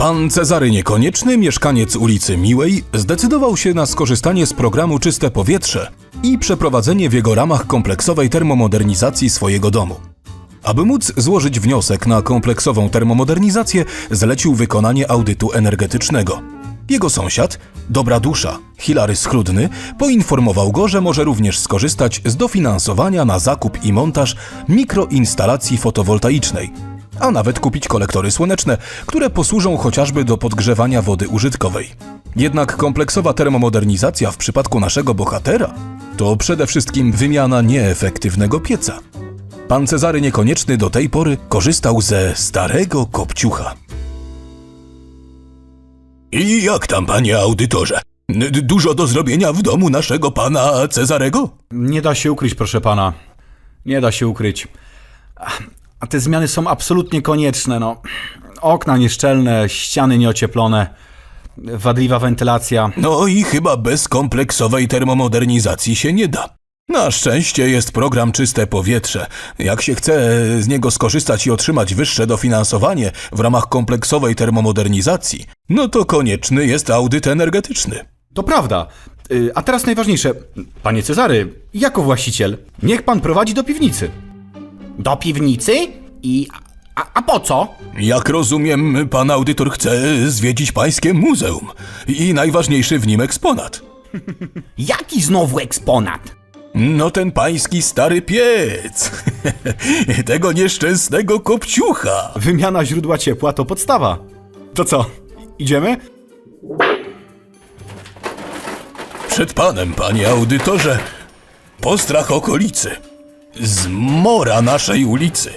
Pan Cezary Niekonieczny, mieszkaniec ulicy Miłej, zdecydował się na skorzystanie z programu Czyste Powietrze i przeprowadzenie w jego ramach kompleksowej termomodernizacji swojego domu. Aby móc złożyć wniosek na kompleksową termomodernizację, zlecił wykonanie audytu energetycznego. Jego sąsiad, dobra dusza, Hilary Schludny, poinformował go, że może również skorzystać z dofinansowania na zakup i montaż mikroinstalacji fotowoltaicznej, a nawet kupić kolektory słoneczne, które posłużą chociażby do podgrzewania wody użytkowej. Jednak kompleksowa termomodernizacja w przypadku naszego bohatera to przede wszystkim wymiana nieefektywnego pieca. Pan Cezary Niekonieczny do tej pory korzystał ze starego kopciucha. I jak tam, panie audytorze? Dużo do zrobienia w domu naszego pana Cezarego? Nie da się ukryć, proszę pana. Nie da się ukryć. A te zmiany są absolutnie konieczne, no. Okna nieszczelne, ściany nieocieplone, wadliwa wentylacja. No i chyba bez kompleksowej termomodernizacji się nie da. Na szczęście jest program Czyste Powietrze. Jak się chce z niego skorzystać i otrzymać wyższe dofinansowanie w ramach kompleksowej termomodernizacji, no to konieczny jest audyt energetyczny. To prawda. Y, A teraz najważniejsze. Panie Cezary, jako właściciel, niech pan prowadzi do piwnicy. Do piwnicy? I. A, a po co? Jak rozumiem, pan audytor chce zwiedzić pańskie muzeum i najważniejszy w nim eksponat. Jaki znowu eksponat? No ten pański stary piec. Tego nieszczęsnego kopciucha. Wymiana źródła ciepła to podstawa. To co? Idziemy? Przed panem, panie audytorze, postrach okolicy. Zmora naszej ulicy,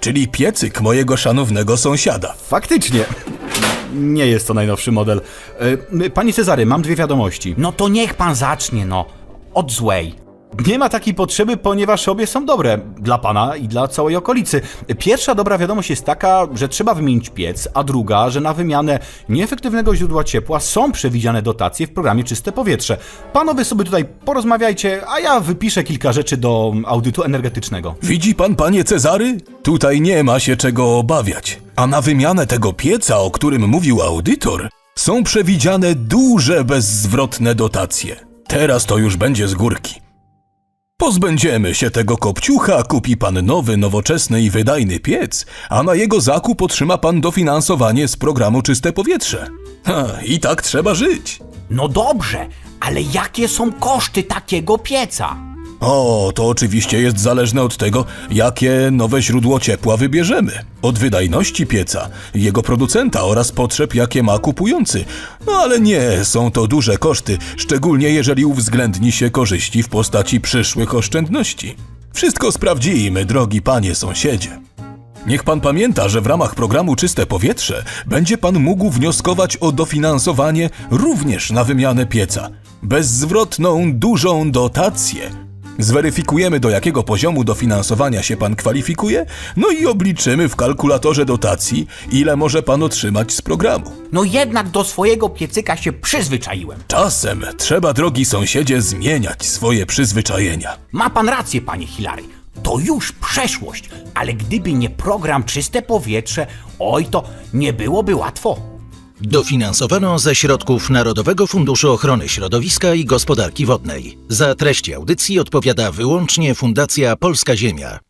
czyli piecyk mojego szanownego sąsiada. Faktycznie. Nie jest to najnowszy model. Y, Panie Cezary, mam dwie wiadomości. No to niech pan zacznie, no. Od złej. Nie ma takiej potrzeby, ponieważ obie są dobre dla pana i dla całej okolicy. Pierwsza dobra wiadomość jest taka, że trzeba wymienić piec, a druga, że na wymianę nieefektywnego źródła ciepła są przewidziane dotacje w programie Czyste Powietrze. Panowie sobie tutaj porozmawiajcie, a ja wypiszę kilka rzeczy do audytu energetycznego. Widzi pan, panie Cezary? Tutaj nie ma się czego obawiać. A na wymianę tego pieca, o którym mówił audytor, są przewidziane duże bezzwrotne dotacje. Teraz to już będzie z górki. Pozbędziemy się tego kopciucha, kupi pan nowy, nowoczesny i wydajny piec, a na jego zakup otrzyma pan dofinansowanie z programu Czyste Powietrze. Ha, I tak trzeba żyć. No dobrze, ale jakie są koszty takiego pieca? O, to oczywiście jest zależne od tego, jakie nowe źródło ciepła wybierzemy. Od wydajności pieca, jego producenta oraz potrzeb, jakie ma kupujący. No ale nie, są to duże koszty, szczególnie jeżeli uwzględni się korzyści w postaci przyszłych oszczędności. Wszystko sprawdzimy, drogi panie sąsiedzie. Niech pan pamięta, że w ramach programu Czyste Powietrze będzie pan mógł wnioskować o dofinansowanie również na wymianę pieca. Bezzwrotną, dużą dotację. Zweryfikujemy, do jakiego poziomu dofinansowania się pan kwalifikuje, no i obliczymy w kalkulatorze dotacji, ile może pan otrzymać z programu. No jednak do swojego piecyka się przyzwyczaiłem. Czasem trzeba, drogi sąsiedzie, zmieniać swoje przyzwyczajenia. Ma pan rację, panie Hilary. To już przeszłość, ale gdyby nie program Czyste Powietrze, oj to nie byłoby łatwo. Dofinansowano ze środków Narodowego Funduszu Ochrony Środowiska i Gospodarki Wodnej. Za treści audycji odpowiada wyłącznie Fundacja Polska Ziemia.